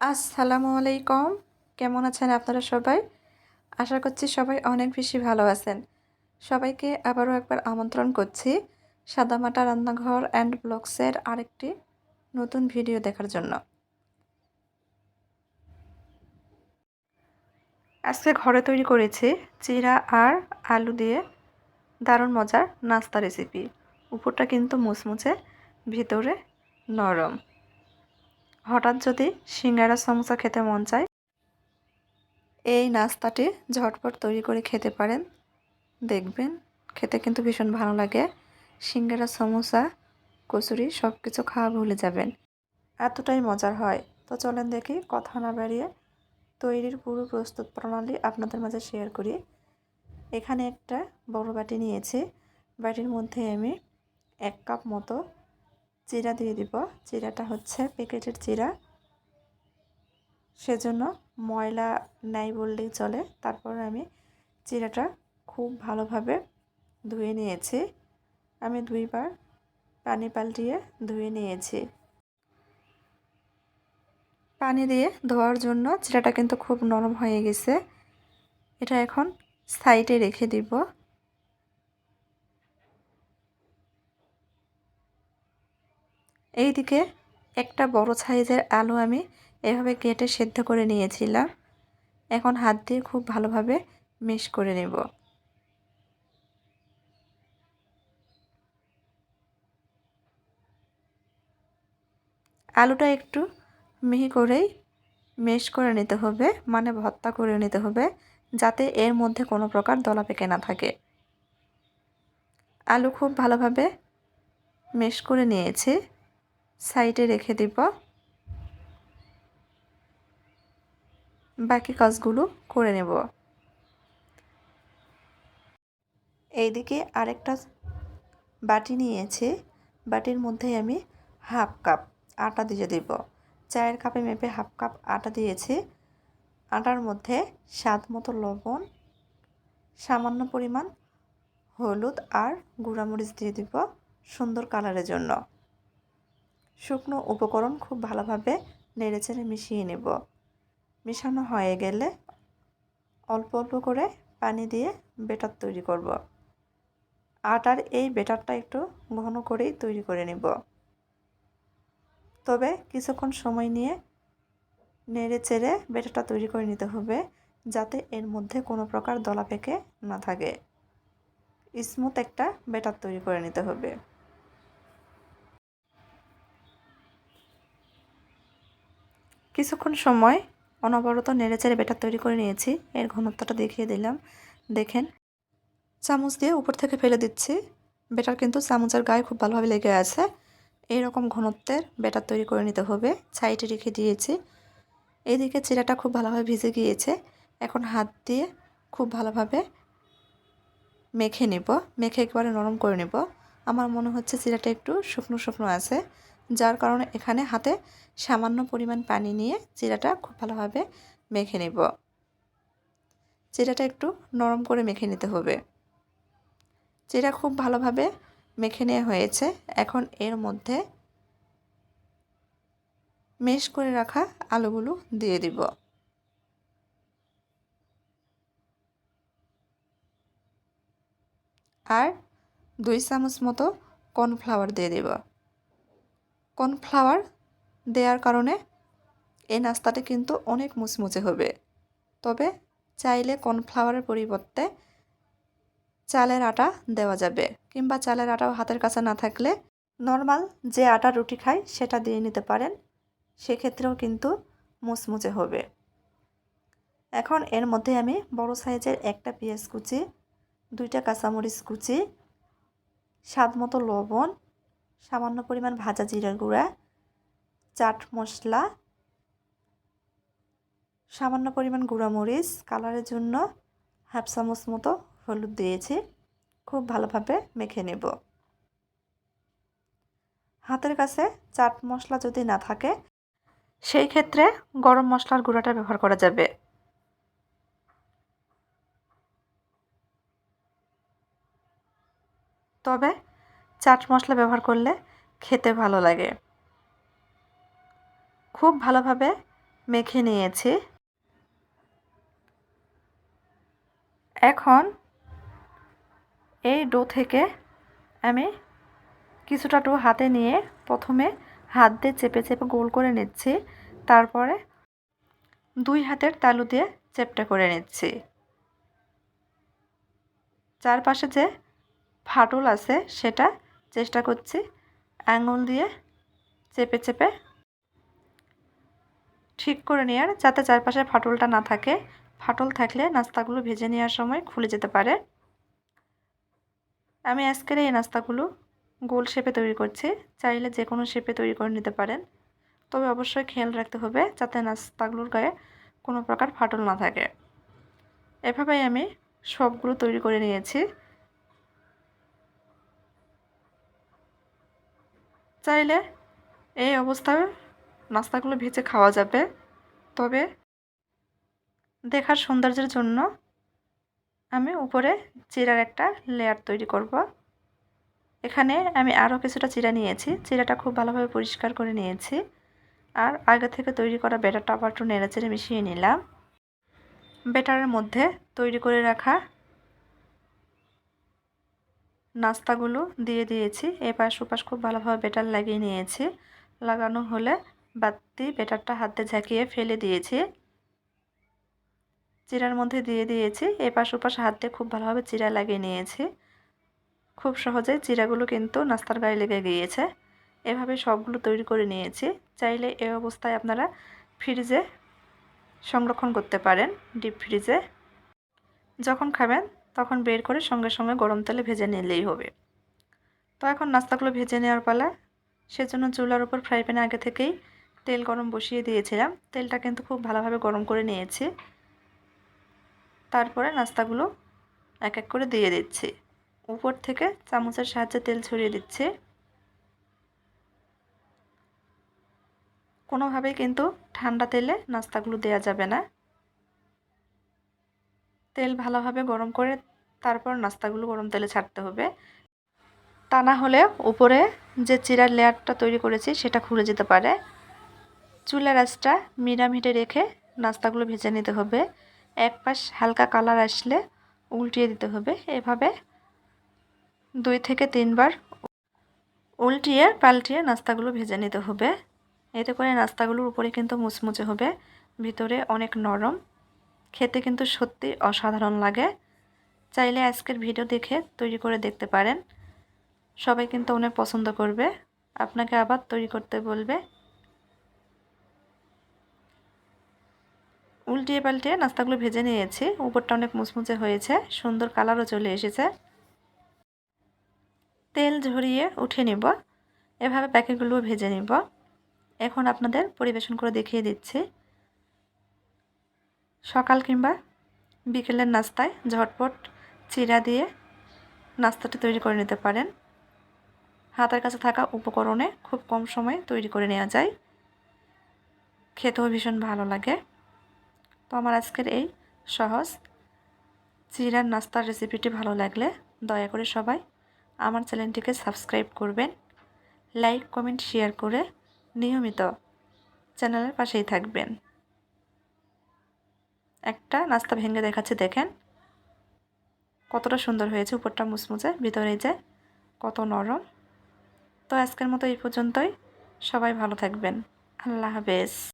আসসালামু আলাইকুম। কেমন আছেন আপনারা সবাই? আশা করছি সবাই অনেক বেশি ভালো আছেন। সবাইকে আবারও একবার আমন্ত্রণ করছি সাদামাটা রান্নাঘর অ্যান্ড ব্লগসের আরেকটি নতুন ভিডিও দেখার জন্য। আজকে ঘরে তৈরি করেছি চিরা আর আলু দিয়ে দারুণ মজার নাস্তা রেসিপি উপরটা কিন্তু মুচমুচে ভিতরে নরম। হঠাৎ যদি সিঙ্গারা সমোসা খেতে মন চায়? এই নাস্তাটি ঝটপট তৈরি করে খেতে পারেন। দেখবেন, খেতে কিন্তু ভীষণ ভালো লাগে। সিঙ্গারা, সমোসা, কচুরি সব কিছু খাওয়া ভুলে যাবেন। এতটাই মজার হয়। তো চলেন দেখি, কথা না বাড়িয়ে তৈরির পুরো প্রস্তুত প্রণালী আপনাদের মাঝে শেয়ার করি। এখানে একটা বড় বাটি নিয়েছি। বাটির মধ্যে আমি এক কাপ মতো চিরা দিয়ে দিব। চিরাটা হচ্ছে প্যাকেটের চিরা সেজন্য ময়লা নাই বললেই চলে। তারপর আমি চিরাটা খুব ভালোভাবে ধুয়ে নিয়েছি। আমি দুইবার পানি পাল্টিয়ে ধুয়ে নিয়েছি। পানি দিয়ে ধোয়ার জন্য চিরাটা কিন্তু খুব নরম হয়ে গেছে। এটা এখন সাইডে রেখে দিব। এইদিকে একটা বড় সাইজের আলু আমি এভাবে কেটে সেদ্ধ করে নিয়েছিলাম। এখন হাত দিয়ে খুব ভালোভাবে মিশ করে নেব। আলুটা একটু মিহি করেই মেশ করে নিতে হবে মানে ভর্তা করে নিতে হবে, যাতে এর মধ্যে কোনো প্রকার দলা পেকে না থাকে। আলু খুব ভালোভাবে মেশ করে নিয়েছি। সাইডে রেখে দিব। বাকি কাজগুলো করে নেব। এইদিকে আরেকটা বাটি নিয়েছি। বাটির মধ্যে আমি হাফ কাপ আটা দিয়ে দেব। চায়ের কাপে মেপে হাফ কাপ আটা দিয়েছি। আটার মধ্যে স্বাদ মতো লবণ, সামান্য পরিমাণ হলুদ আর গুঁড়ামরিচ দিয়ে দিব সুন্দর কালারের জন্য। শুকনো উপকরণ খুব ভালোভাবে নেড়েচেড়ে মিশিয়ে নেব। মিশানো হয়ে গেলে অল্প অল্প করে পানি দিয়ে বেটার তৈরি করব। আটার এই বেটারটা একটু ঘন করেই তৈরি করে নেব। তবে কিছুক্ষণ সময় নিয়ে নেড়ে চেড়ে বেটারটা তৈরি করে নিতে হবে যাতে এর মধ্যে কোনো প্রকার দলা পেকে না থাকে। স্মুথ একটা বেটার তৈরি করে নিতে হবে। কিছুক্ষণ সময় অনবরত নেড়েচেড়ে বেটার তৈরি করে নিয়েছি। এর ঘনত্বটা দেখিয়ে দিলাম। দেখেন, চামচ দিয়ে উপর থেকে ফেলে দিচ্ছি। বেটার কিন্তু চামচের গায়ে খুব ভালোভাবে লেগে আছে। এইরকম ঘনত্বের বেটার তৈরি করে নিতে হবে। সাইডে রেখে দিয়েছি। এদিকে চিরাটা খুব ভালোভাবে ভিজে গিয়েছে। এখন হাত দিয়ে খুব ভালোভাবে মেখে নেব। মেখে একবারে নরম করে নেব। আমার মনে হচ্ছে চিরাটা একটু শুকনো শুকনো আছে। যার কারণে এখানে হাতে সামান্য পরিমাণ পানি নিয়ে জিরাটা খুব ভালোভাবে মেখে নেব। জিরাটা একটু নরম করে মেখে নিতে হবে। জিরা খুব ভালোভাবে মেখে নেওয়া হয়েছে। এখন এর মধ্যে মেশ করে রাখা আলুগুলো দিয়ে দিব। আর দুই চামচ মতো কর্নফ্লাওয়ার দিয়ে দেব। কর্নফ্লাওয়ার দেওয়ার কারণে এই নাস্তাটি কিন্তু অনেক মুচমুচে হবে। তবে চাইলে কর্নফ্লাওয়ারের পরিবর্তে চালের আটা দেওয়া যাবে কিংবা চালের আটা হাতের কাছে না থাকলে নর্মাল যে আটা রুটি খাই সেটা দিয়ে নিতে পারেন, সেক্ষেত্রেও কিন্তু মুচমুচে হবে। এখন এর মধ্যে আমি বড় সাইজের একটা পেঁয়াজ কুচি, দুইটা কাঁচামরিচ কুচি স্বাদ মতো লবণ সামান্য পরিমাণ ভাজা জিরার গুঁড়া, চাট মশলা, সামান্য পরিমাণ গুঁড়ামরিচ, কালারের জন্য হাফ চামচ মতো হলুদ দিয়েছি। খুব ভালোভাবে মেখে নেব। হাতের কাছে চাট মশলা যদি না থাকে, সেই ক্ষেত্রে গরম মশলার গুঁড়াটা ব্যবহার করা যাবে। তবে চাট মশলা ব্যবহার করলে খেতে ভালো লাগে। খুব ভালোভাবে মেখে নিয়েছি। এখন এই ডো থেকে আমি কিছুটা ডো হাতে নিয়ে প্রথমে হাত দিয়ে চেপে চেপে গোল করে নিচ্ছি। তারপরে দুই হাতের তালু দিয়ে চেপটা করে নিচ্ছি। চারপাশে যে ফাটল আছে সেটা চেষ্টা করছি। আঙুল দিয়ে চেপে চেপে ঠিক করে নেওয়ার, যাতে চারপাশে ফাটলটা না থাকে। ফাটল থাকলে নাস্তাগুলো ভেজে নেওয়ার সময় খুলে যেতে পারে। আমি আজকের এই নাস্তাগুলো গোল শেপে তৈরি করছি। চাইলে যে কোনো শেপে তৈরি করে নিতে পারেন। তবে অবশ্যই খেয়াল রাখতে হবে, যাতে নাস্তাগুলোর গায়ে কোনো প্রকার ফাটল না থাকে। এভাবেই আমি সবগুলো তৈরি করে নিয়েছি। চাইলে এই অবস্থায় নাস্তাগুলো ভেজে খাওয়া যাবে। তবে দেখার সৌন্দর্যের জন্য আমি উপরে চিরার একটা লেয়ার তৈরি করব। এখানে আমি আরও কিছুটা চিরা নিয়েছি। চিরাটা খুব ভালোভাবে পরিষ্কার করে নিয়েছি। আর আগে থেকে তৈরি করা ব্যাটারটা আবার একটু নেড়েচেড়ে মিশিয়ে নিলাম। ব্যাটারের মধ্যে তৈরি করে রাখা নাস্তাগুলো দিয়ে দিয়েছি। এপাশ ওপাশ খুব ভালোভাবে বেটার লাগিয়ে নিয়েছি। লাগানো হলে বাতি বেটারটা হাতে ঝাঁকিয়ে ফেলে দিয়েছি। চিরার মধ্যে দিয়ে দিয়েছি। এপাশ ওপাশ হাত দিয়ে খুব ভালোভাবে চিরা লাগিয়ে নিয়েছি। খুব সহজে চিরাগুলো কিন্তু নাস্তার গায়ে লেগে গিয়েছে। এভাবে সবগুলো তৈরি করে নিয়েছি। চাইলে এই অবস্থায় আপনারা ফ্রিজে সংরক্ষণ করতে পারেন, ডিপ ফ্রিজে। যখন খাবেন তখন বের করে সঙ্গে সঙ্গে গরম তেলে ভেজে নিলেই হবে। তো এখন নাস্তাগুলো ভেজে নেওয়ার পালা। সেজন্য চুলার উপর ফ্রাই প্যানে আগে থেকেই তেল গরম বসিয়ে দিয়েছিলাম। তেলটা কিন্তু খুব ভালোভাবে গরম করে নিয়েছি। তারপরে নাস্তাগুলো এক এক করে দিয়ে দিচ্ছি। উপর থেকে চামচের সাহায্যে তেল ছড়িয়ে দিচ্ছি। কোনোভাবেই কিন্তু ঠান্ডা তেলে নাস্তাগুলো দেওয়া যাবে না। তেল ভালোভাবে গরম করে তারপর নাস্তাগুলো গরম তেলে ছাড়তে হবে। তা না হলে উপরে যে চিরার লেয়ারটা তৈরি করেছি সেটা খুলে যেতে পারে। চুলার আঁচটা মিডিয়াম হিটে রেখে নাস্তাগুলো ভেজে নিতে হবে। এক পাশ হালকা কালার আসলে উল্টিয়ে দিতে হবে। এভাবে দুই থেকে তিনবার উল্টিয়ে পাল্টিয়ে নাস্তাগুলো ভেজে নিতে হবে। এতে করে নাস্তাগুলোর উপরে কিন্তু মুচমুচে হবে। ভিতরে অনেক নরম খেতে কিন্তু সত্যি অসাধারণ লাগে। চাইলে আজকের ভিডিও দেখে তৈরি করে দেখতে পারেন। সবাই কিন্তু অনেক পছন্দ করবে। আপনাকে আবার তৈরি করতে বলবে। উল্টিয়ে পাল্টিয়ে নাস্তাগুলো ভেজে নিয়েছি। উপরটা অনেক মুচমুচে হয়েছে। সুন্দর কালারও চলে এসেছে। তেল ঝরিয়ে উঠে নিব। এভাবে প্যাকেটগুলো ভেজে নিব। এখন আপনাদের পরিবেশন করে দেখিয়ে দিচ্ছি। সকাল কিংবা বিকেলের নাস্তায় ঝটপট চিরা দিয়ে নাস্তাটি তৈরি করে নিতে পারেন। হাতের কাছে থাকা উপকরণে খুব কম সময়ে তৈরি করে নেওয়া যায়। খেতেও ভীষণ ভালো লাগে। তো আমার আজকের এই সহজ চিরার নাস্তার রেসিপিটি ভালো লাগলে দয়া করে সবাই আমার চ্যানেলটিকে সাবস্ক্রাইব করবেন। লাইক, কমেন্ট, শেয়ার করে নিয়মিত চ্যানেলের পাশেই থাকবেন। একটা নাস্তা ভেঙে দেখাচ্ছে, দেখেন। কতটা সুন্দর হয়েছে উপরটা মুচমুচে ভিতরে যে কত নরম। তো আজকের মতো এই পর্যন্তই। সবাই ভালো থাকবেন। আল্লাহ হাফেজ।